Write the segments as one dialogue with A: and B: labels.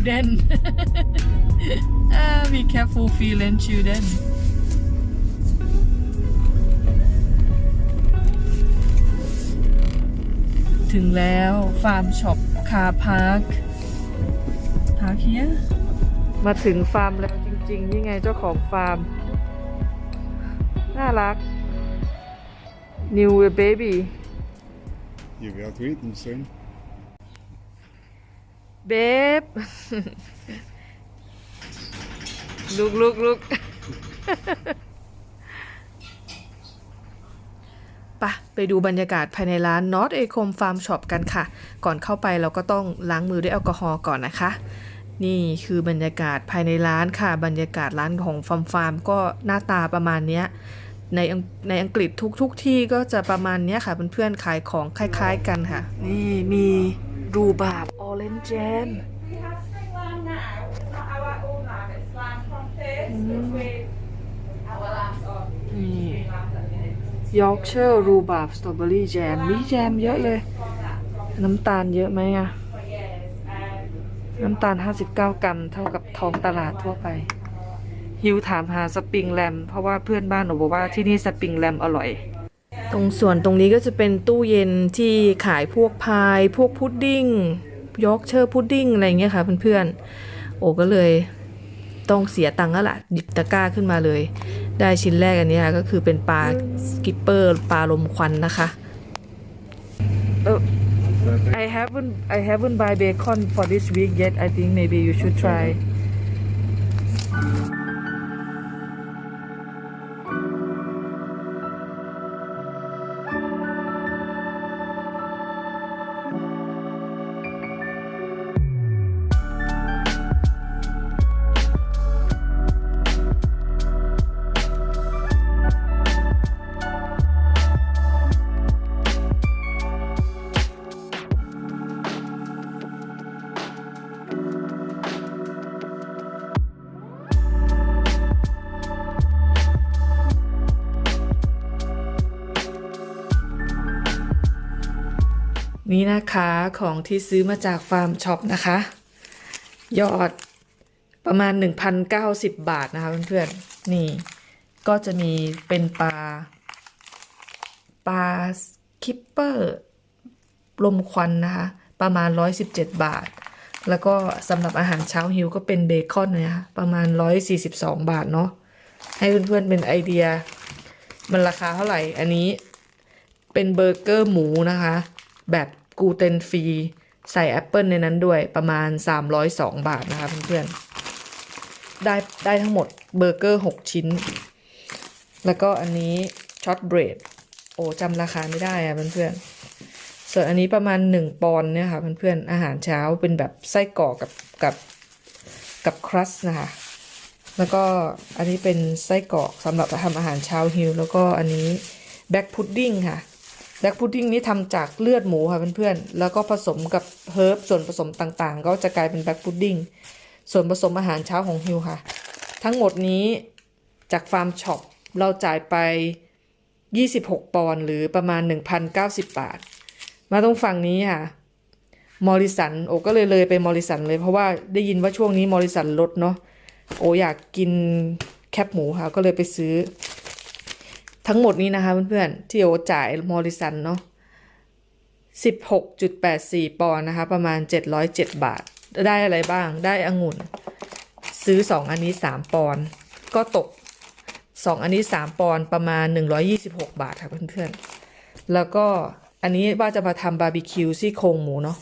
A: children อ่า be careful Finland children ถึงแล้วฟาร์มช็อปคาพาร์คพาร์คเฮียมาถึงฟาร์มแล้วจริง ๆ นี่ไงเจ้าของฟาร์ม น่ารัก New baby
B: Je wilt weten, son.
A: เบฟลุกลุกลุกปะไปดูบรรยากาศภายในร้าน North a c o m Farm Shop กันค่ะ ก่อนเข้าไปเราก็ต้องล้างมือด้วยแอลกอฮอล์ก่อนนะคะ นี่คือบรรยากาศภายในร้านค่ะ บรรยากาศร้านของฟาร์มฟาร์มก็หน้าตาประมาณเนี้ยในอังในอังกฤษทุกทุกที่ก็จะประมาณเนี้ยค่ะเพื่อนๆขายของคล้าย ๆ กันค่ะ นี่มี รูบาบออเรนจ์แจม
C: We have spring lamb now. It's not our own lamb, it's lamb from first with our lambs on.
A: นี่
C: Spring lambs at the minute.
A: ยอร์กเชอร์รูบาบสตรอเบอรี่แจมมีแจมเยอะเลย
C: From that, from
A: น้ำตาลเยอะไหมอะ
C: for years. Um,
A: น้ำตาล 59 กรัม เท่ากับท้องตลาดทั่วไป ฮิวถามหาสปริงแลมเพราะว่าเพื่อนบ้านหนูบอกว่าที่นี่สปริงแลมอร่อย ตรงส่วนตรงนี้ก็จะเป็นตู้เย็นที่ขายพวกพาย พวกพุดดิ้งยอกเชอร์พุดดิ้งอะไรเงี้ยค่ะเพื่อนๆ โอ้ก็เลยต้องเสียตังค์แล้วล่ะหยิบตะกร้าขึ้นมาเลย ได้ชิ้นแรกอันนี้ค่ะก็คือเป็นปลากิปเปอร์ปลาลมควันนะคะ I haven't I haven't buy bacon for this week yet. I think maybe you should try. นี่นะคะของที่ซื้อมาจากฟาร์มช็อปนะคะ ยอดประมาณ 1,090 บาทนะคะเพื่อนๆ นี่ ก็จะมีเป็นปลา ปลาคิปเปอร์ลมควันนะคะ ประมาณ 117 บาท แล้วก็สำหรับอาหารเช้าฮิวก็เป็นเบคอนนะคะประมาณ 142 บาทเนาะให้เพื่อนๆเป็นไอเดีย มันราคาเท่าไหร่ อันนี้เป็นเบอร์เกอร์หมูนะคะ แบบ กูเตนฟรีใส่แอปเปิลในนั้นด้วยประมาณ 302 บาทนะคะเพื่อนๆ ได้ได้ทั้งหมดเบอร์เกอร์ 6 ชิ้น แล้วก็อันนี้ช็อตเบรดโอ้จำราคาไม่ได้อะเพื่อนๆ ส่วนอันนี้ประมาณ 1 ปอนด์เนี่ยค่ะเพื่อนๆ อาหารเช้าเป็นแบบไส้กรอกกับกับกับครัสนะคะ แล้วก็อันนี้เป็นไส้กรอกสำหรับทำอาหารเช้าฮิลแล้วก็อันนี้แบ็กพุดดิ้งค่ะ แบล็กพุดดิ้งนี้ทำจากเลือดหมูค่ะเพื่อนๆ แล้วก็ผสมกับเฮิร์บส่วนผสมต่างๆ ก็จะกลายเป็นแบล็กพุดดิ้ง ส่วนผสมอาหารเช้าของฮิวค่ะ ทั้งหมดนี้จากฟาร์มช็อปเราจ่ายไป 26 ปอนด์หรือประมาณ 1,090 บาท มาตรงฝั่งนี้ค่ะ มอริสัน โอก็เลยเลยไปมอริสันเลยเพราะว่าได้ยินว่าช่วงนี้มอริสันลดเนาะ โออยากกินแคบหมูค่ะ ก็เลยไปซื้อ ทั้งหมดนี้นะคะเพื่อนๆ ที่โอจ่ายมอริสันเนาะ16.84 ปอนด์นะคะ ประมาณ 707 บาท ได้อะไรบ้าง ได้องุ่น ซื้อ 2 อันนี้ 3 ปอนด์ ก็ตก 2 อันนี้ 3 ปอนด์ ประมาณ 126 บาทค่ะเพื่อนๆ แล้วก็อันนี้ว่าจะมาทำบาร์บีคิวซี่โครงหมูเนาะ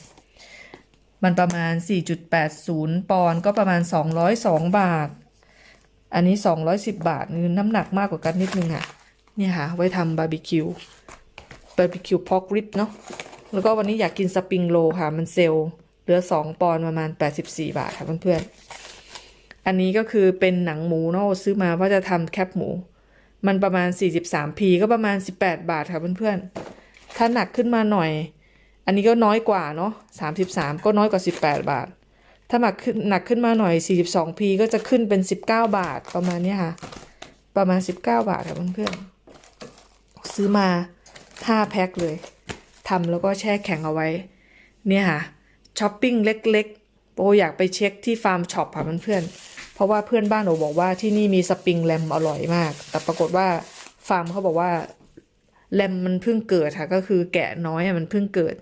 A: มันประมาณ 4.80 ปอนด์ ก็ประมาณ 202 บาท อันนี้ 210 บาท น้ำหนักมากกว่ากันนิดนึงค่ะ เนี่ยค่ะ ไว้ทำบาร์บีคิวบาร์บีคิวพอกริบเนาะแล้วก็วันนี้อยากกินสปริงโรลค่ะ มันเซลเหลือ2ปอนประมาณ84บาทค่ะเพื่อนๆ อันนี้ก็คือเป็นหนังหมูเนาะซื้อมาว่าจะทำแคบหมู มันประมาณ43 p ก็ประมาณ18บาทค่ะเพื่อนๆ ถ้าหนักขึ้นมาหน่อย อันนี้ก็น้อยกว่าเนาะ33ก็น้อยกว่า18บาท ถ้าหนักขึ้นหนักขึ้นมาหน่อย42 p ก็จะขึ้นเป็น19บาทประมาณนี้ค่ะ ประมาณ19บาทค่ะเพื่อนๆ ซื้อมา5แพ็คเลยทำแล้วก็แช่แข็งเอาไว้ เนี่ยค่ะช้อปปิ้งเล็กๆโปอยากไปเช็คที่ฟาร์มช็อปค่ะเพื่อนๆเพราะว่าเพื่อนบ้านหนูบอกว่าที่นี่มีสปริงแลมอร่อยมาก แต่ปรากฏว่าฟาร์มเขาบอกว่าแลมมันเพิ่งเกิดค่ะ ก็คือแกะน้อยมันเพิ่งเกิด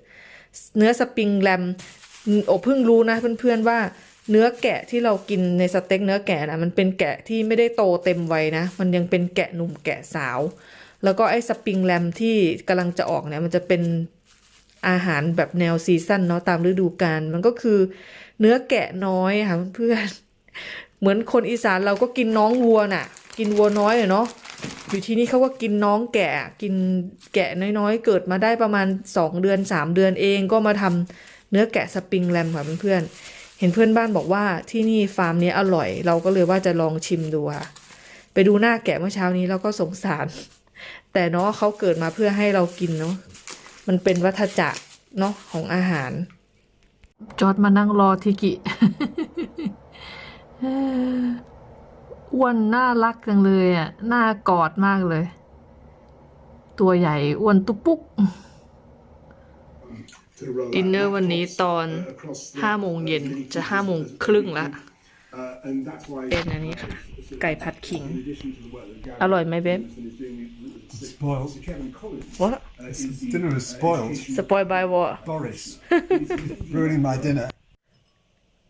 A: เนื้อสปริงแลมโอเพิ่งรู้นะเพื่อนๆว่าเนื้อแกะที่เรากินในสเต็กเนื้อแกะนะมันเป็นแกะที่ไม่ได้โตเต็มวัยนะ มันยังเป็นแกะหนุ่มแกะสาว แล้วก็ไอ้สปริงแลมที่กำลังจะออกเนี่ยมันจะเป็นอาหารแบบแนวซีซั่นเนาะตามฤดูกาลมันก็คือเนื้อแกะน้อยค่ะเพื่อนเหมือนคนอีสานเราก็กินน้องวัวน่ะ กินวัวน้อยอเนาะอยู่ที่นี่เขาก็กินน้องแกะกินแกะน้อยๆ เกิดมาได้ประมาณ 2 เดือน 3 เดือนเองก็มาทำเนื้อแกะสปริงแลมค่ะเพื่อนๆเห็นเพื่อนบ้านบอกว่าที่นี่ฟาร์มนี้อร่อย เราก็เลยว่าจะลองชิมดูค่ะไปดูหน้าแกะเมื่อเช้านี้เราก็สงสาร แต่เนาะเขาเกิดมาเพื่อให้เรากินเนาะมันเป็นวัฏจักรเนาะของอาหาร จอดมานั่งรอทิกิเอ่ออ้วนน่ารักจังเลยอะน่ากอดมากเลย ตัวใหญ่อ้วนตุ๊ปุ๊กดินเนอร์วันนี้ตอนห้าโมงเย็นจะห้าโมงครึ่งละเป็นอันนี้ค่ะ ไก่ผัดขิง อร่อยไหมเบ๊บ
B: Spoiled.
A: What
B: Dinner is spoiled.
A: spoil by what
B: Boris. Ruining my dinner.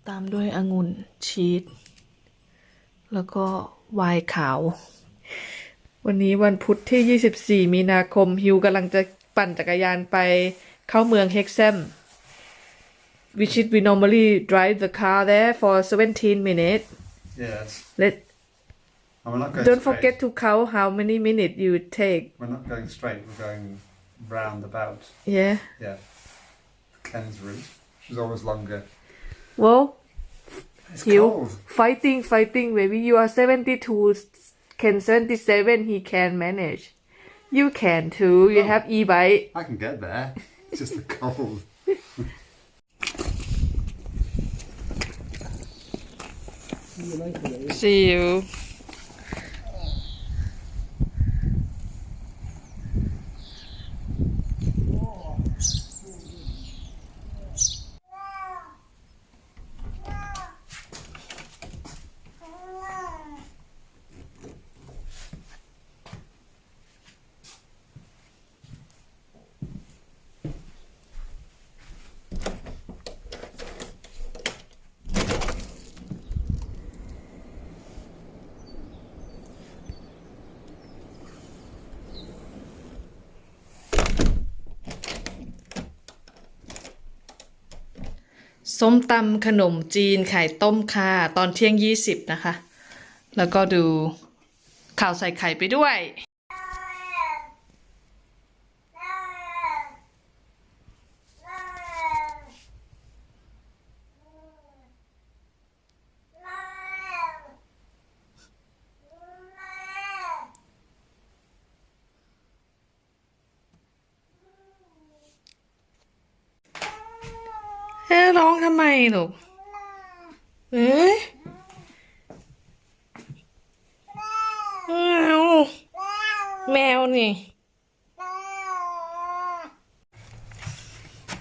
A: ตามด้วยองุ่นชีสแล้วก็ไวน์ขาว วันนี้วันพุธที่ 24 มีนาคมฮิวกำลังจะปั่นจักรยานไปเข้าเมืองเฮกเซม which is we normally drive the car there for 17 minutes
D: Yes.
A: let
D: And we're not going
A: don't
D: straight.
A: forget to count how many minutes you take
D: We're not going straight, we're going roundabout.
A: yeah
D: Yeah. Ken's route, which is always longer.
A: well
D: It's
A: Hiu
D: cold.
A: fighting fighting baby you are 72 can 77 he can manage you can too you oh. have e-bike
D: I can get there. It's just the cold.
A: See you. ส้มตำขนมจีนไข่ต้มค่ะ ตอนเที่ยง20นะคะ แล้วก็ดูข่าวใส่ไข่ไปด้วย เอ๊ะร้องทำไมลูกเอ้ยแมวแมวนี่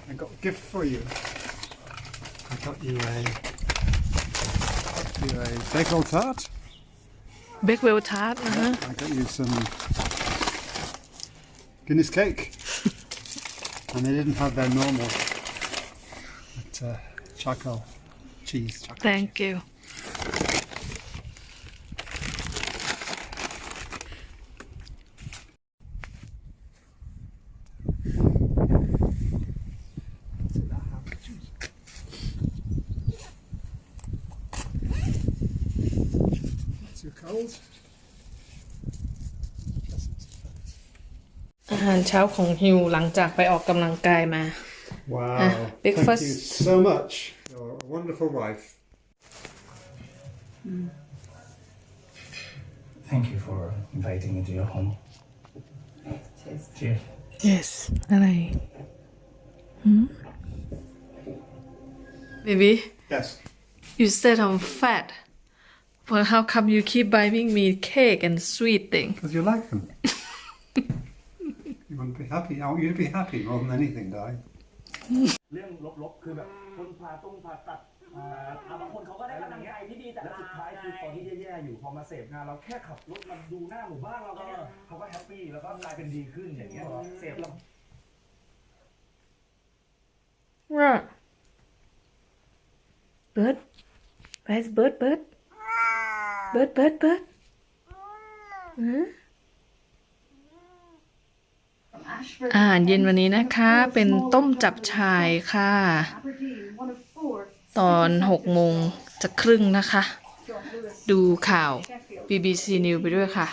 B: I got a gift for you. I got you a, you a bagel tart.
A: เบคเวลทาร์ตนะฮะ
B: I got you some Guinness cake. and they didn't have their normal but, uh, charcoal cheese. Charcoal.
A: thank you
B: Too cold?
A: อาหารเช้าของฮิวหลังจากไปออกกำลังกายมา
B: Wow.
A: Uh, big
B: Thank you so much. You're a wonderful wife. Hmm.
E: Thank you for inviting me to your home. Cheers.
A: Cheers. Yes, and I. Hmm? Maybe.
B: Yes.
A: You said I'm fat. Well, how come you keep buying me cake and sweet things?
B: Because you like them. you want to be happy. I want you to be happy more than anything, Di.
F: เรื่องลบๆคือแบบคนผ่าตรงผ่าตัดอ่า
G: อะบางคนเขาก็ได้กำลังใจที่ดีจาก
F: แล้วสุดท้ายคือตอนที่แย่ๆอยู่พอมาเสพงานเราแค่ขับรถมาดูหน้าหมู่บ้านเราเนี่ยเขาก็แฮปปี้แล้วก็กลายเป็นดีขึ้นอย่างเงี้ยเสพแล้ว
A: ว่าเบิร์ดไปเบิร์ดเบิร์ดเบิร์ดเบิร์ดเบิร์ดหือ อาหารเย็นวันนี้นะคะ เป็นต้มจับชายค่ะ ตอนหกโมงจะครึ่งนะคะ ดูข่าว BBC News ไปด้วยค่ะ